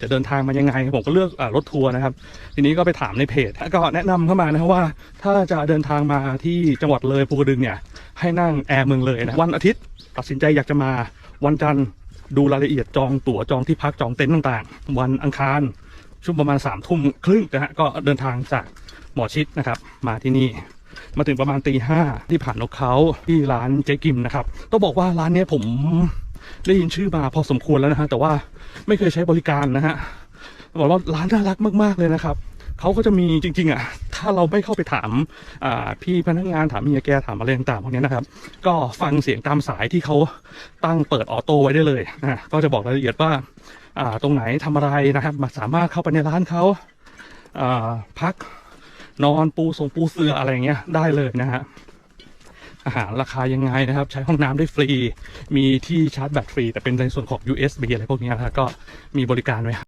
จะเดินทางมายังไง ผมก็เลือกอรถทัวร์นะครับ ทีนี้ก็ไปถามในเพจแล้วก็แนะนำเข้ามานะครับว่า ถ้าจะเดินทางมาที่จังหวัดเลยภูกระดึงเนี่ย ให้นั่งแอร์เมืองเลยนะวันอาทิตย์ตัดสินใจอยากจะมาวันจันทร์ดูรายละเอียดจองตั๋วจองที่พักจองเต็นท์ต่างๆ วันอังคารช่วงประมาณสามทุ่มครึ่งนะฮะก็เดินทางจากหมอชิดนะครับ มาที่นี่มาถึงประมาณตีห้าที่ผ่านนกเขาที่ร้านเจ๊กิมนะครับต้องบอกว่าร้านนี้ผม ได้ยินชื่อมาพอสมควรแล้วนะฮะ แต่ว่าไม่เคยใช้บริการนะฮะบอกว่าร้านน่ารักมาก ๆ เลยนะครับเขาก็จะมีจริง ๆ อะ ถ้าเราไม่เข้าไปถามพี่พนักงานถามเมียแกถามอะไรต่างๆพวกนี้นะครับ ก็ฟังเสียงตามสายที่เขาตั้งเปิดออโต้ไว้ได้เลยนะก็จะบอกรายละเอียดว่าตรงไหนทำอะไรนะครับมาสามารถเข้าไปในร้านเขาาพักนอนปูทรงปูเสืออะไรเงี้ยได้เลยนะฮะ อาหารราคายังไงนะครับ ใช้ห้องน้ำได้ฟรี มีที่ชาร์จแบตฟรี แต่เป็นในส่วนของ USB อะไรพวกนี้นะก็มีบริการไว้